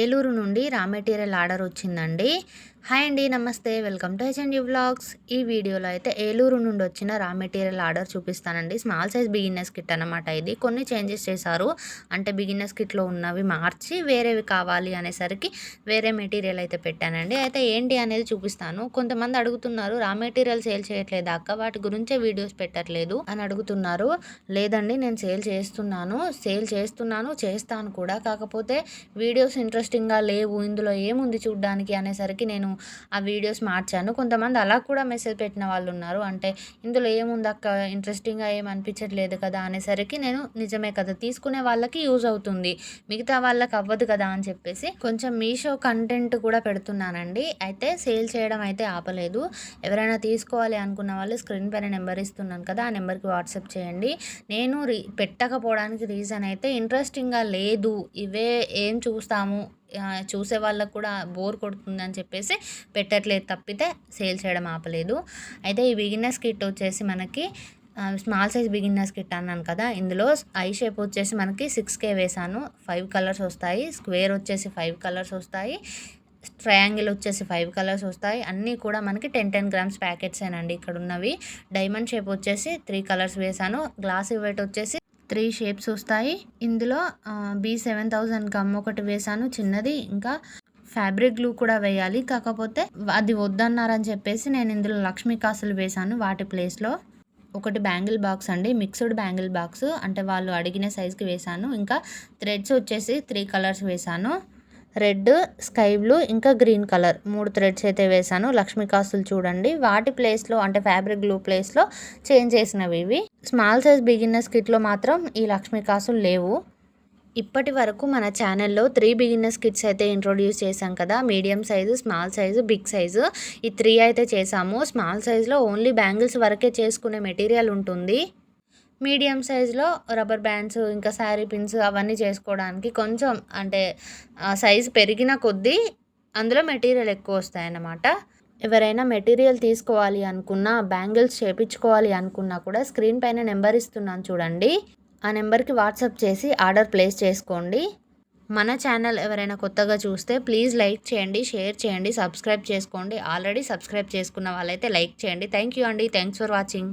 ఏలూరు నుండి రా material order వచ్చిందండి. హాయ్ అండి నమస్తే. Welcome to HMD vlogs. ఈ వీడియోలో అయితే ఏలూరు నుండి వచ్చిన రా మెటీరియల్ ఆర్డర్ చూపిస్తానండి. స్మాల్ సైజ్ బిగినర్స్ కిట్ అనమాట ఇది. కొన్ని చేంజెస్ చేశారు. అంటే బిగినర్స్ కిట్లో ఉన్నవి మార్చి వేరేవి కావాలి అనేసరికి వేరే మెటీరియల్ అయితే పెట్టానండి. అయితే ఏంటి అనేది చూపిస్తాను. కొంతమంది అడుగుతున్నారు రా మెటీరియల్ సేల్ చేయట్లేదు అక్క? వాటి గురించే వీడియోస్ పెట్టట్లేదు అని అడుగుతున్నారు. లేదండి నేను సేల్ చేస్తున్నాను సేల్ చేస్తున్నాను చేస్తాను కూడా. కాకపోతే వీడియోస్ ఇంట్రెస్టింగ్గా లేవు. ఇందులో ఏముంది చూడ్డానికి అనేసరికి నేను ఆ వీడియోస్ మార్చాను. కొంతమంది అలా కూడా మెసేజ్ పెట్టిన వాళ్ళు ఉన్నారు. అంటే ఇందులో ఏముంది అక్క? ఇంట్రెస్టింగ్గా ఏం అనిపించట్లేదు కదా అనేసరికి నేను నిజమే కదా తీసుకునే వాళ్ళకి యూజ్ అవుతుంది. మిగతా వాళ్ళకి అవ్వదు కదా అని చెప్పేసి కొంచెం మీషో కంటెంట్ కూడా పెడుతున్నానండి. అయితే సేల్ చేయడం అయితే ఆపలేదు. ఎవరైనా తీసుకోవాలి అనుకున్న వాళ్ళు స్క్రీన్ పైన నెంబర్ ఇస్తున్నాను కదా ఆ నెంబర్కి వాట్సాప్ చేయండి. నేను రీ పెట్టకపోవడానికి రీజన్ అయితే ఇంట్రెస్టింగ్గా లేదు. ఇవే ఏం చూస్తాము? చూసే వాళ్ళకు కూడా బోర్ కొడుతుందని చెప్పేసి పెట్టట్లేదు తప్పితే సేల్ చేయడం ఆపలేదు. అయితే ఈ బిగినర్స్ కిట్ వచ్చేసి మనకి స్మాల్ సైజ్ బిగినర్స్ కిట్ అన్నాను కదా ఇందులో ఐ షేప్ వచ్చేసి మనకి సిక్స్ కే వేసాను ఫైవ్ కలర్స్ వస్తాయి. స్క్వేర్ వచ్చేసి ఫైవ్ కలర్స్ వస్తాయి. ట్రయాంగిల్ వచ్చేసి ఫైవ్ కలర్స్ వస్తాయి. అన్నీ కూడా మనకి టెన్ టెన్ గ్రామ్స్ ప్యాకెట్స్ అండి ఇక్కడ ఉన్నవి డైమండ్ షేప్ వచ్చేసి త్రీ కలర్స్ వేసాను గ్లాస్ వెయిట్ వచ్చేసి త్రీ షేప్స్ వస్తాయి. ఇందులో బీ సెవెన్ థౌజండ్ గమ్ ఒకటి వేసాను చిన్నది. ఇంకా ఫ్యాబ్రిక్ గ్లూ కూడా వేయాలి. కాకపోతే అది వద్దన్నారని చెప్పేసి నేను ఇందులో లక్ష్మీ కాసులు వేసాను వాటి ప్లేస్లో. ఒకటి బ్యాంగిల్ బాక్స్ అండి. Mixed bangle box. అంటే వాళ్ళు అడిగిన సైజ్కి వేసాను ఇంకా థ్రెడ్స్ వచ్చేసి త్రీ కలర్స్ వేసాను రెడ్ స్కై బ్లూ ఇంకా గ్రీన్ కలర్. మూడు థ్రెడ్స్ అయితే వేసాను లక్ష్మీ కాసులు చూడండి. వాటి ప్లేస్లో అంటే ఫ్యాబ్రిక్ గ్లూ ప్లేస్లో చేంజ్ చేసినవి ఇవి. స్మాల్ సైజ్ బిగినర్స్ కిట్లో మాత్రం ఈ లక్ష్మీ కాసులు లేవు. ఇప్పటి వరకు మన ఛానల్లో త్రీ బిగినర్స్ కిట్స్ అయితే ఇంట్రొడ్యూస్ చేశాం కదా. Medium size small size big size ఈ త్రీ అయితే చేసాము స్మాల్ సైజులో ఓన్లీ బ్యాంగిల్స్ వరకే చేసుకునే మెటీరియల్ ఉంటుంది. మీడియం సైజులో రబ్బర్ బ్యాండ్స్ ఇంకా శారీ పిన్స్ అవన్నీ చేసుకోవడానికి కొంచెం అంటే సైజు పెరిగిన కొద్దీ అందులో మెటీరియల్ ఎక్కువ వస్తాయన్నమాట. ఎవరైనా మెటీరియల్ తీసుకోవాలి అనుకున్నా బ్యాంగిల్స్ చేపించుకోవాలి అనుకున్నా కూడా స్క్రీన్ పైన నెంబర్ ఇస్తున్నాను చూడండి. ఆ నెంబర్కి వాట్సాప్ చేసి ఆర్డర్ ప్లేస్ చేసుకోండి. మన ఛానల్ ఎవరైనా కొత్తగా చూస్తే ప్లీజ్ లైక్ చేయండి షేర్ చేయండి సబ్స్క్రైబ్ చేసుకోండి. ఆల్రెడీ సబ్స్క్రైబ్ చేసుకున్న వాళ్ళైతే లైక్ చేయండి. థ్యాంక్ యూ అండి. Thanks for watching.